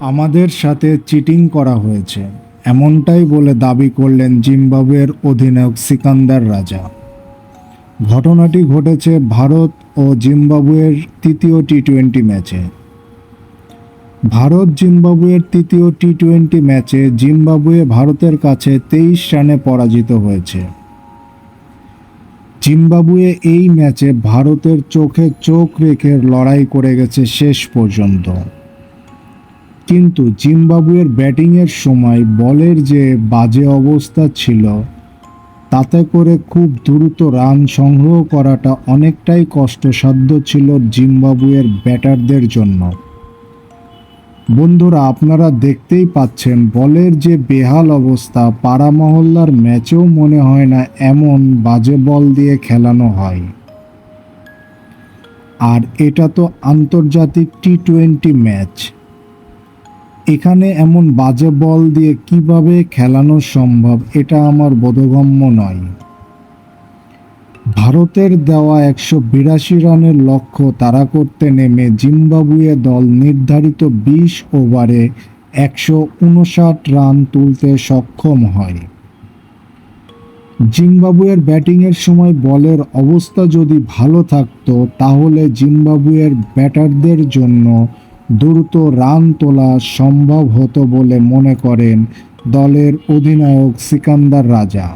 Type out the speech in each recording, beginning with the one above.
আমাদের সাথে চিটিং করা হয়েছে। এমনটাই বলে দাবি করলেন জিম্বাবুয়ের অধিনায়ক সিকান্দার রাজা। ঘটনাটি ঘটেছে ভারত ও জিম্বাবুয়ের তৃতীয় টি টোয়েন্টি ম্যাচে। ভারত জিম্বাবুয়ের তৃতীয় টি টোয়েন্টি ম্যাচে জিম্বাবুয়ে ভারতের কাছে তেইশ রানে পরাজিত হয়েছে। জিম্বাবুয়ে এই ম্যাচে ভারতের চোখে চোখ রেখে লড়াই করে গেছে শেষ পর্যন্ত। কিন্তু জিম্বাবুয়ের ব্যাটিংয়ের সময় বলের যে বাজে অবস্থা ছিল, তাতে করে খুব দ্রুত রান সংগ্রহ করাটা অনেকটাই কষ্টসাধ্য ছিল জিম্বাবুয়ের ব্যাটারদের জন্য। বন্ধুরা, আপনারা দেখতেই পাচ্ছেন বলের যে বেহাল অবস্থা পাড়া মহল্লার ম্যাচেও মনে হয় না এমন বাজে বল দিয়ে খেলানো হয়। আর এটা তো আন্তর্জাতিক টি টোয়েন্টি ম্যাচ। এখানে এমন বাজে বল দিয়ে কীভাবে খেলানো সম্ভব এটা আমার বোধগম্য নয়। ভারতের দেওয়া একশো বিরাশি রানের লক্ষ্য তাড়া করতে নেমে জিম্বাবুয়ে দল নির্ধারিত বিশ ওভারে একশো উনষাট রান তুলতে সক্ষম হয়। জিম্বাবুয়ের ব্যাটিংয়ের সময় বলের অবস্থা যদি ভালো থাকতো, তাহলে জিম্বাবুয়ের ব্যাটারদের জন্য দ্রুত রান তোলা সম্ভব হতো বলে মনে করেন দলের অধিনায়ক সিকান্দার রাজা।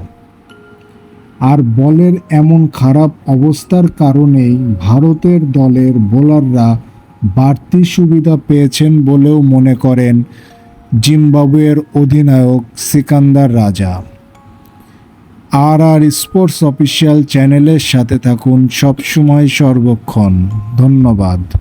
আর বলের এমন খারাপ অবস্থার কারণেই ভারতের দলের বোলাররা বাড়তি সুবিধা পেয়েছেন বলেও মনে করেন জিম্বাবুয়ের অধিনায়ক সিকান্দার রাজা। আর আর স্পোর্টস অফিসিয়াল চ্যানেলের সাথে থাকুন সবসময় সর্বক্ষণ। ধন্যবাদ।